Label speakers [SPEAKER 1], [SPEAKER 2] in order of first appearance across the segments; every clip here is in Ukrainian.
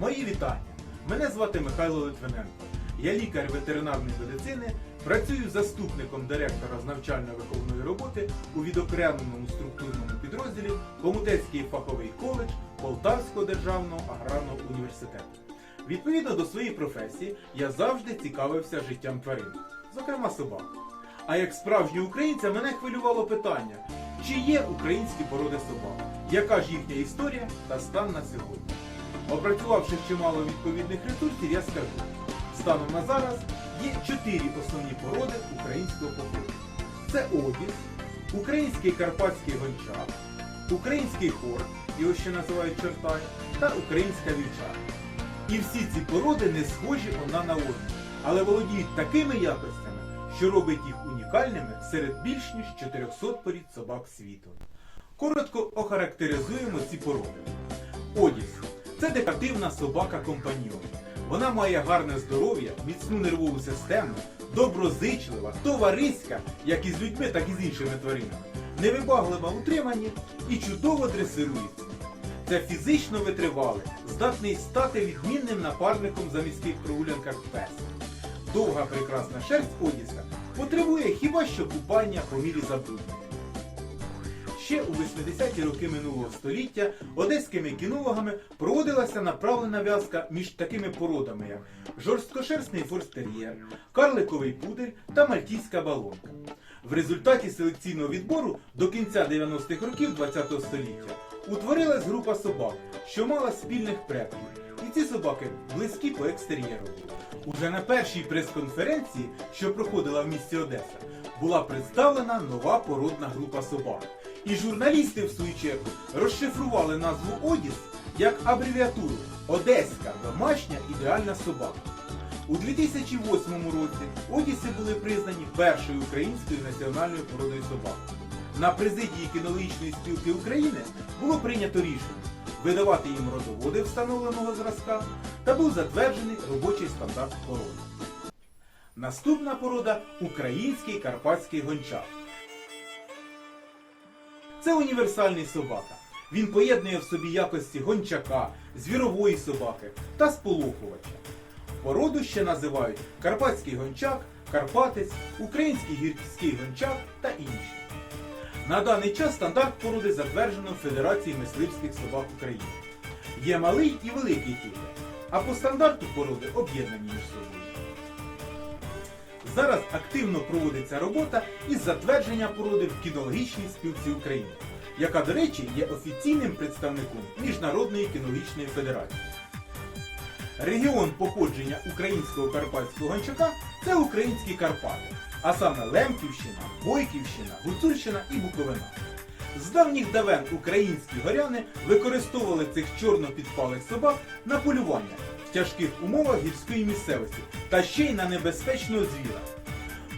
[SPEAKER 1] Мої вітання. Мене звати Михайло Литвиненко. Я лікар ветеринарної медицини, працюю заступником директора з навчально-виховної роботи у відокремленому структурному підрозділі Комутецький фаховий коледж Полтавського державного аграрного університету. Відповідно до своєї професії, я завжди цікавився життям тварин, зокрема собак. А як справжнього українця мене хвилювало питання, чи є українські породи собак, яка ж їхня історія та стан на сьогодні. Опрацювавши чимало відповідних ресурсів, я скажу, станом на зараз є чотири основні породи українського походження. Це одіс, український карпатський гончар, український хор, його ще називають чортай, та українська вівчарка. І всі ці породи не схожі одна на одну, але володіють такими якостями, що робить їх унікальними серед більш ніж 400 порід собак світу. Коротко охарактеризуємо ці породи. Одіс це декоративна собака компаньйон. Вона має гарне здоров'я, міцну нервову систему, доброзичлива, товариська, як із людьми, так і з іншими тваринами, невибаглива в утриманні і чудово дресирується. Це фізично витривалий, здатний стати відмінним напарником за міських прогулянках пес. Довга прекрасна шерсть Одіса потребує хіба що купання по мірі забруднення. Ще у 80-ті роки минулого століття одеськими кінологами проводилася направлена в'язка між такими породами, як жорсткошерстний форстер'єр, карликовий пудель та мальтійська балонка. В результаті селекційного відбору до кінця 90-х років ХХ століття утворилась група собак, що мала спільних предків. І ці собаки близькі по екстер'єру. Уже на першій прес-конференції, що проходила в місті Одеса, була представлена нова породна група собак. І журналісти, в свою чергу, розшифрували назву Одіс як абревіатуру Одеська домашня ідеальна собака. У 2008 році Одіси були признані першою українською національною породою собак. На президії кінологічної спілки України було прийнято рішення видавати їм родоводи встановленого зразка та був затверджений робочий стандарт породи. Наступна порода український карпатський гончар. Це універсальний собака. Він поєднує в собі якості гончака, звірової собаки та сполохувача. Породу ще називають карпатський гончак, карпатець, український гірський гончак та інші. На даний час стандарт породи затверджено Федерацією мисливських собак України. Є малий і великий типи, а по стандарту породи об'єднані між собою. Зараз активно проводиться робота із затвердження породи в кінологічній спілці України, яка, до речі, є офіційним представником Міжнародної кінологічної федерації. Регіон походження українського карпатського гончака це українські Карпати, а саме Лемківщина, Бойківщина, Гуцульщина і Буковина. З давніх давен українські горяни використовували цих чорно-підпалих собак на полювання в тяжких умовах гірської місцевості та ще й на небезпечного звіра.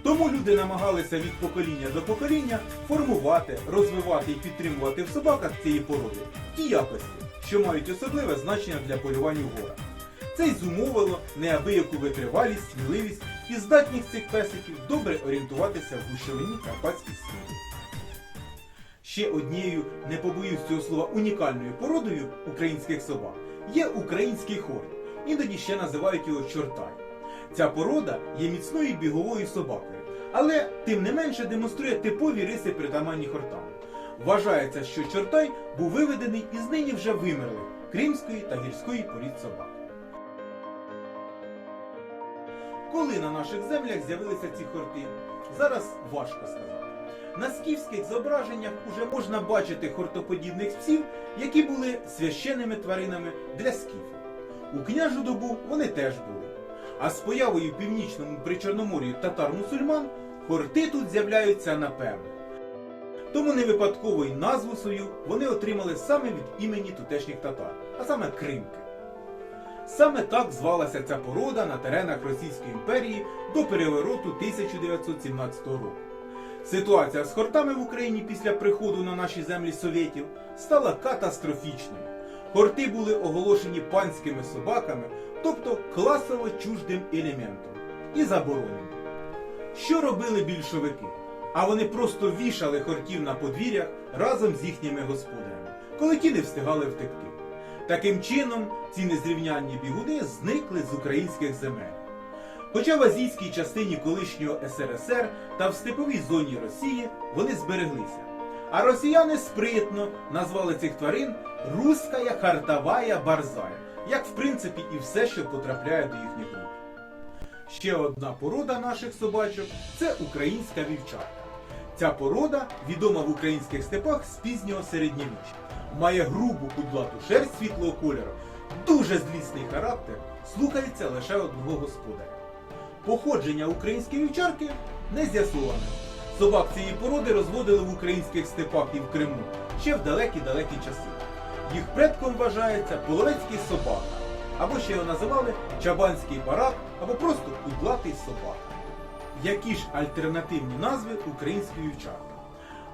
[SPEAKER 1] Тому люди намагалися від покоління до покоління формувати, розвивати і підтримувати в собаках цієї породи ті якості, що мають особливе значення для полювання в горах. Це й зумовило неабияку витривалість, сміливість і здатність цих песиків добре орієнтуватися в гущовині карпатських снігів. Ще однією, не побоюсь цього слова, унікальною породою українських собак є український хор. Іноді ще називають його чортай. Ця порода є міцною біговою собакою, але тим не менше демонструє типові риси притаманні хортам. Вважається, що чортай був виведений із нині вже вимерлих кримської та гірської порід собак. Коли на наших землях з'явилися ці хорти, зараз важко сказати. На скіфських зображеннях уже можна бачити хортоподібних псів, які були священними тваринами для скіфів. У княжу добу вони теж були. А з появою в північному причорномор'ї татар-мусульман хорти тут з'являються напевно. Тому не випадково й назву свою вони отримали саме від імені тутешніх татар, а саме Кримки. Саме так звалася ця порода на теренах Російської імперії до перевороту 1917 року. Ситуація з хортами в Україні після приходу на наші землі совєтів стала катастрофічною. Хорти були оголошені панськими собаками, тобто класово чуждим елементом, і заборонені. Що робили більшовики? А вони просто вішали хортів на подвір'ях разом з їхніми господарями, коли ті не встигали втекти. Таким чином, ці незрівнянні бігуни зникли з українських земель. Хоча в азійській частині колишнього СРСР та в степовій зоні Росії вони збереглися. А росіяни спритно назвали цих тварин «русская хартовая барзая, як в принципі і все, що потрапляє до їхніх рук. Ще одна порода наших собачок це українська вівчарка. Ця порода відома в українських степах з пізнього середньовіччя. Має грубу кудлату шерсть світлого кольору, дуже злісний характер, слухається лише одного господаря. Походження української вівчарки не з'ясоване. Собак цієї породи розводили в українських степах і в Криму ще в далекі-далекі часи. Їх предком вважається половецький собака, або ще його називали чабанський барак, або просто кудлатий собака. Які ж альтернативні назви української вівчарки?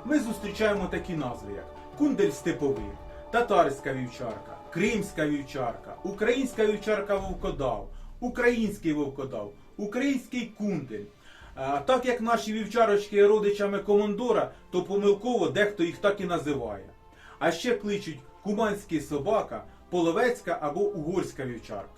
[SPEAKER 1] Ми зустрічаємо такі назви, як кундель степовий, татарська вівчарка, кримська вівчарка, українська вівчарка вовкодав, український вовкодав, український кундель. Так як наші вівчарочки є родичами командора, то помилково дехто їх так і називає. А ще кличуть куманський собака, половецька або угорська вівчарка.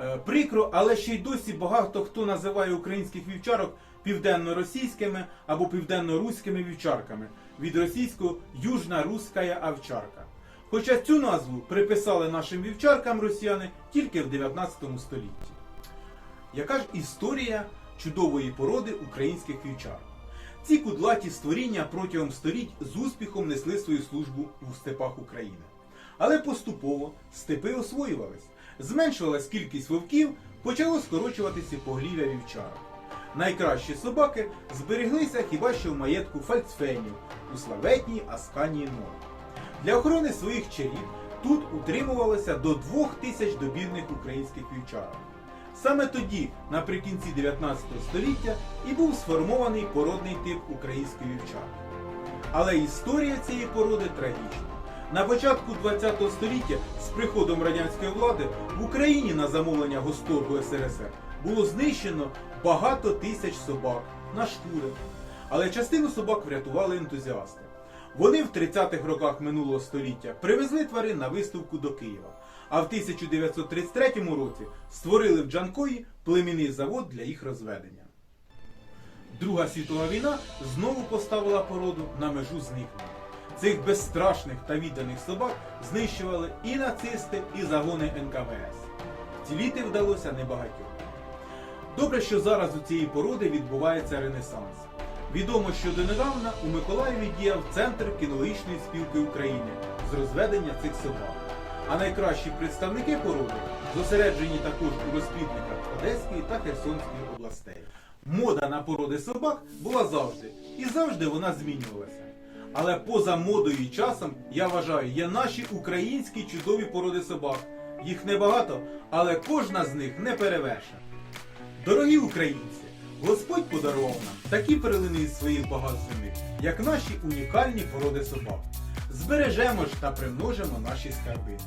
[SPEAKER 1] Е, Прикро, але ще й досі багато хто називає українських вівчарок південно-російськими або південно-руськими вівчарками від російського южна руська овчарка. Хоча цю назву приписали нашим вівчаркам росіяни тільки в 19 столітті. Яка ж історія чудової породи українських вівчарок? Ці кудлаті створіння протягом століть з успіхом несли свою службу у степах України. Але поступово степи освоювались, зменшувалась кількість вовків, почало скорочуватися поглів'я вівчарок. Найкращі собаки збереглися хіба що в маєтку фальцфенів у славетній Асканії Нор. Для охорони своїх черів тут утримувалося до двох тисяч добірних українських вівчарок. Саме тоді, наприкінці 19 століття, і був сформований породний тип української вівчарки. Але історія цієї породи трагічна. На початку ХХ століття з приходом радянської влади в Україні на замовлення Госторгу СРСР було знищено багато тисяч собак на шкури. Але частину собак врятували ентузіасти. Вони в 30-х роках минулого століття привезли тварин на виставку до Києва, а в 1933 році створили в Джанкої племінний завод для їх розведення. Друга світова війна знову поставила породу на межу зникнення. Цих безстрашних та відданих собак знищували і нацисти, і загони НКВС. Вціліти вдалося небагатьом. Добре, що зараз у цієї породи відбувається ренесанс. Відомо, що донедавна у Миколаєві діяв Центр кінологічної спілки України з розведення цих собак. А найкращі представники породи зосереджені також у розплідниках Одеської та Херсонської областей. Мода на породи собак була завжди, і завжди вона змінювалася. Але поза модою і часом, я вважаю, є наші українські чудові породи собак. Їх небагато, але кожна з них не перевершена. Дорогі українці, Господь подарував нам такі перлини із своїх багат землі, як наші унікальні породи собак. Збережемо ж та примножимо наші скарби.